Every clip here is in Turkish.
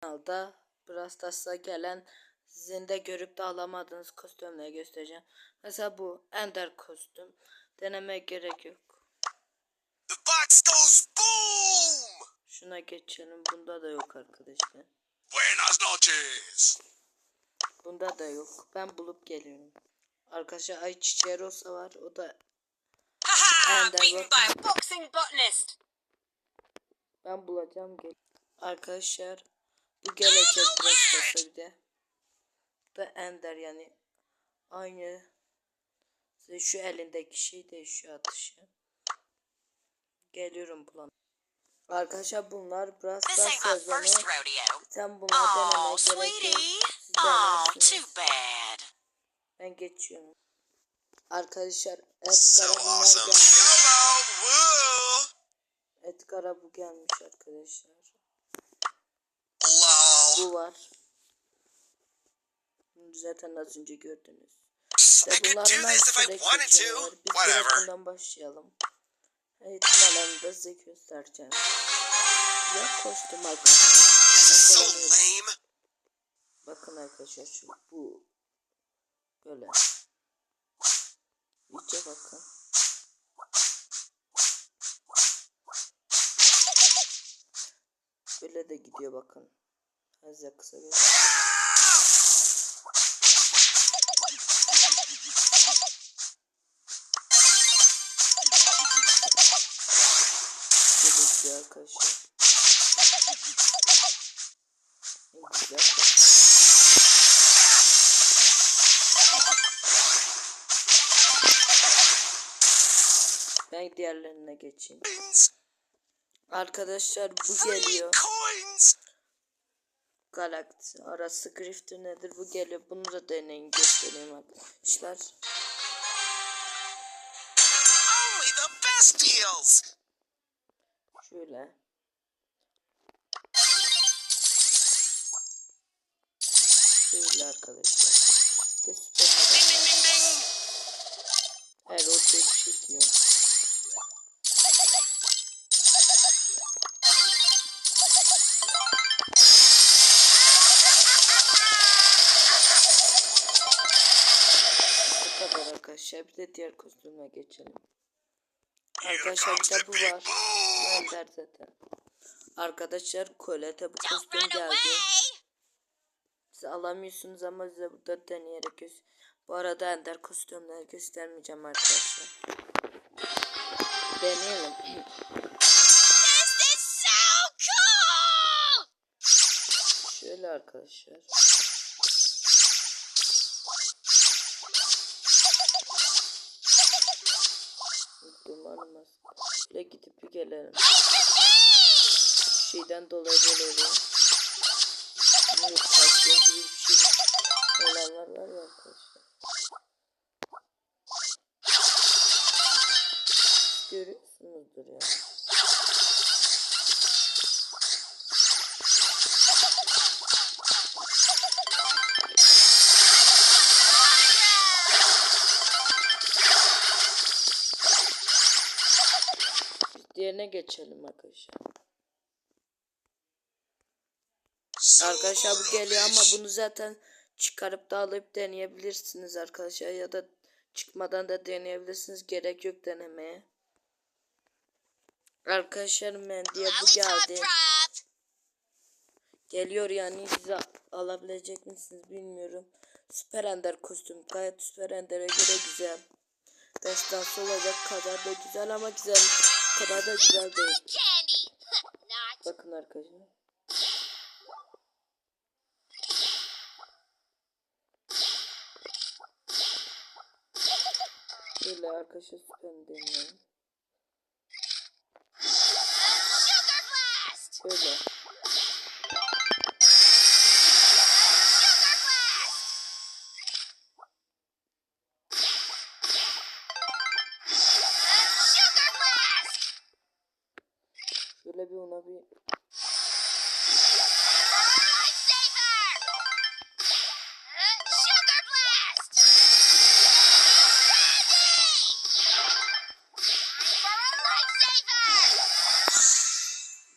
kanalda Brawl Stars'a gelen sizin de görüp de alamadığınız kostümleri göstereceğim. Mesela bu Ender kostüm. Denemeye gerek yok. The box goes boom! Şuna geçelim. Bunda da yok arkadaşlar. Buenas noches! Bunda da yok. Ben bulup geliyorum. Arkadaşlar ay çiçeği Rosa var. O da! Ender boxing botanist. Ben bulacağım gel. Arkadaşlar gelecek Brawl Stars'a bir de. Bu Ender yani. Aynı. Şu elindeki şey değişiyor atışı. Geliyorum bulan. Arkadaşlar bunlar ain't my sezonu. Sen bunlar denemeye gerek yok. Ben geçiyorum. Arkadaşlar Edgar'a bunlar gelmiş. Edgar'a bu gelmiş arkadaşlar. Bu var. Zaten az önce gördünüz. İşte I sürekli. Biz direkt bundan başlayalım. Eğitim alanında size göstereceğim. Ve koştum arkadaşlar. Bakın arkadaşlar şu bu. Böyle. İyice bakın. Böyle de gidiyor bakın. Az kısa bir. Gidiyor arkadaşlar. Ne güzel. Ben diğerlerine geçeyim. Arkadaşlar bu geliyor. Galaxy arası Grifter nedir bu geliyor. Bunu da deneyin göstereyim arkadaşlar. Only the best deals! Şöyle. Şöyle arkadaşlar. Ding! Her ortaya bir şey diyor. Arkadaşlar. Bir de diğer kostüme geçelim. Arkadaşlar bir de bu var. boom! Ender zaten. Arkadaşlar Colette bu kostüm geldi. Siz alamıyorsunuz ama size burada deneyerek göz. Bu arada Ender kostümleri göstermeyeceğim arkadaşlar. Deneyelim. This is so cool! Şöyle arkadaşlar. Dumanım az. Şöyle gidip bir gelelim. Bu şeyden dolayı böyle oluyor. Yok kalkıyor gibi bir şey olanlar var ya arkadaşlar. Görüyorsunuzdur ya. Diğerine geçelim arkadaşlar. Arkadaşlar bu geliyor ama bunu zaten çıkarıp da alıp deneyebilirsiniz arkadaşlar ya da çıkmadan da deneyebilirsiniz gerek yok denemeye. Arkadaşlar Mendy'ye bu geldi. Geliyor yani size alabilecek misiniz bilmiyorum. Süper Ender kostüm gayet Süper Ender'e göre güzel. Destansı olacak kadar da güzel ama güzel kadar da güzel değil. Bakın arkadaşlar. Şöyle arkadaşlar süper deneyelim. Sugar Şöyle bir ona bir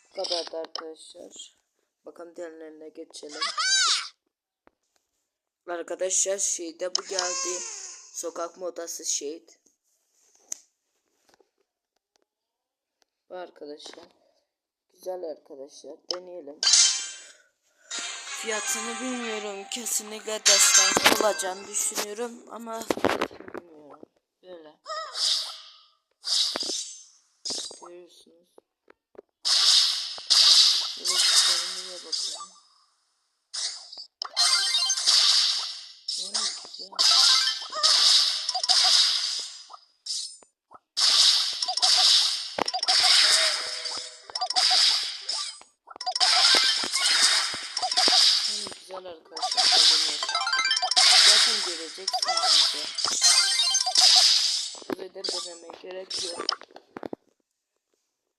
bu kadardı arkadaşlar. Bakın diğerlerine geçelim. Arkadaşlar şeyde bu geldi. Sokak modası şehit. Bu arkadaşlar. Güzel arkadaşlar. Deneyelim. Fiyatını bilmiyorum. Kesinlikle destansı olacağını düşünüyorum. Ama göreceksiniz bize. Böyle de deneme gerek yok.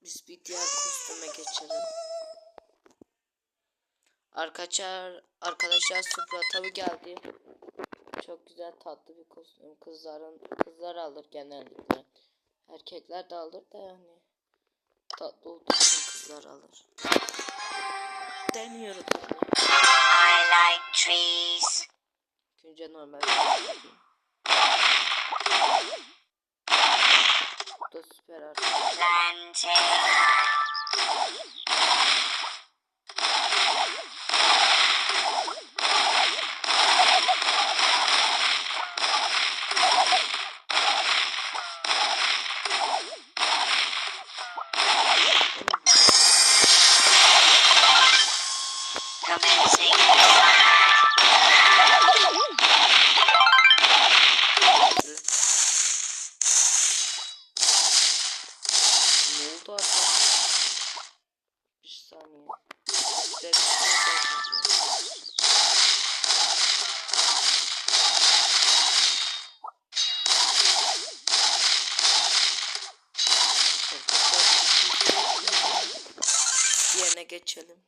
Biz bir diğer kostüme geçelim. Arkadaşlar arkadaşlar Supra tabi geldi. Çok güzel tatlı bir kostüm. Kızların kızlar alır genellikle. Erkekler de alır da yani. Tatlı olduğu için kızlar alır. Deniyoruz. I like trees. Önce normal kostüm. Bu süper arkadaşlar. Diğerine geçelim.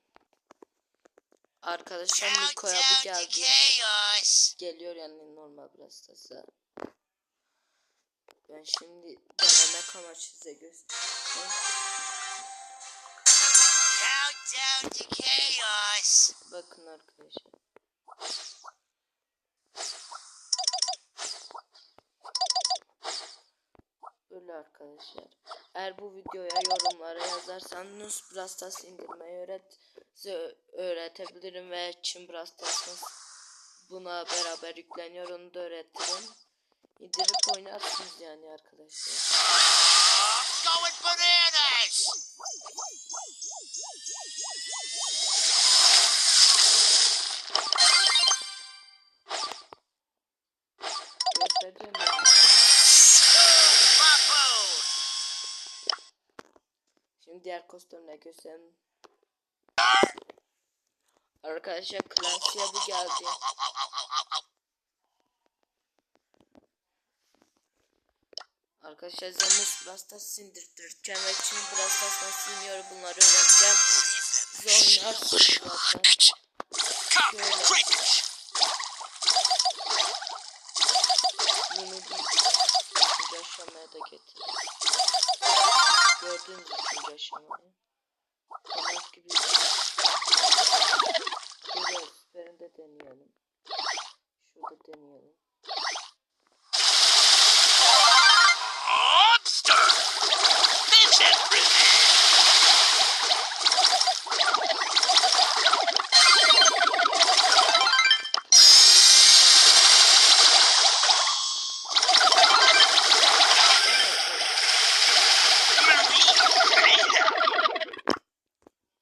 Arkadaşlar Niko'ya bu geldi. Geliyor yani normal biraz da Ben şimdi denemek amaçlı size göstereyim. Countdown to chaos. Bakın arkadaşlar. Böyle arkadaşlar. Eğer bu videoya yorumlara yazarsanız Brastas indirmeyi öğret size öğretebilirim ve Çin Brastas'ın buna beraber yükleniyor onu da öğretirim. İndirip oynarsınız yani arkadaşlar. I'm going bananas. Göstereceğim yani. Baboon. Şimdi diğer kostümle göstereyim. Arkadaşlar Clancy'ye bu geldi. Arkadaşlar Zemus Brastas sindirtireceğim ve şimdi Brastas nasıl iniyor bunları öğreteceğim. Oynarsınız zaten. Şurada deneyelim.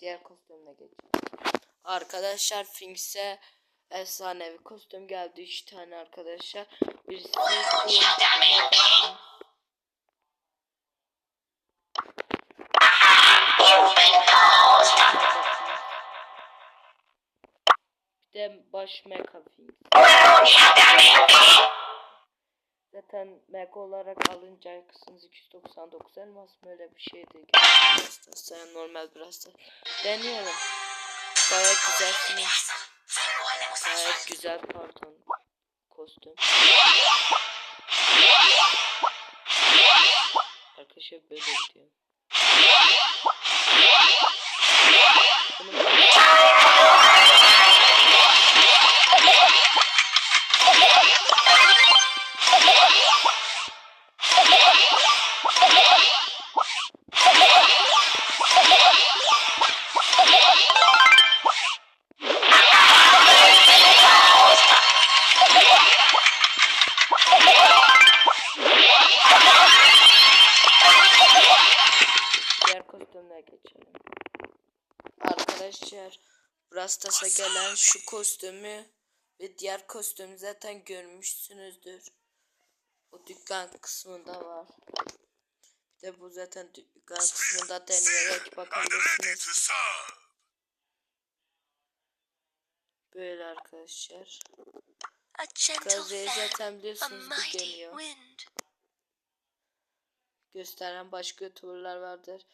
Diğer kostümüne geçelim. Arkadaşlar Finks'e efsanevi kostüm geldi. 3 tane arkadaşlar. Birisi de baş Finks. Zaten mega olarak alınca kısmınız 299 elmas mı öyle bir şeydi. Sen normal biraz da deneyelim. Gayet güzel Finks. Gayet güzel pardon. Kostüm. Arkadaşlar böyle gidiyor. Bunu böyle- Brastas'a gelen şu kostümü ve diğer kostümü zaten görmüşsünüzdür. O dükkan kısmında var. Bir de bu zaten dükkan kısmında deneyerek bakabilirsiniz. Böyle arkadaşlar. Fan, zaten biliyorsunuz bu geliyor. gösteren başka youtuberlar vardır.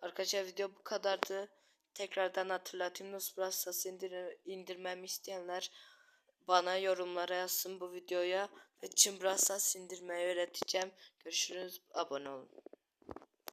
Arkadaşlar video bu kadardı. Tekrardan hatırlatayım. Nus Brastas'ı indir indirmemi isteyenler bana yorumlara yazsın bu videoya. Ve Çin Brastas indirmeyi öğreteceğim. Görüşürüz. Abone olun.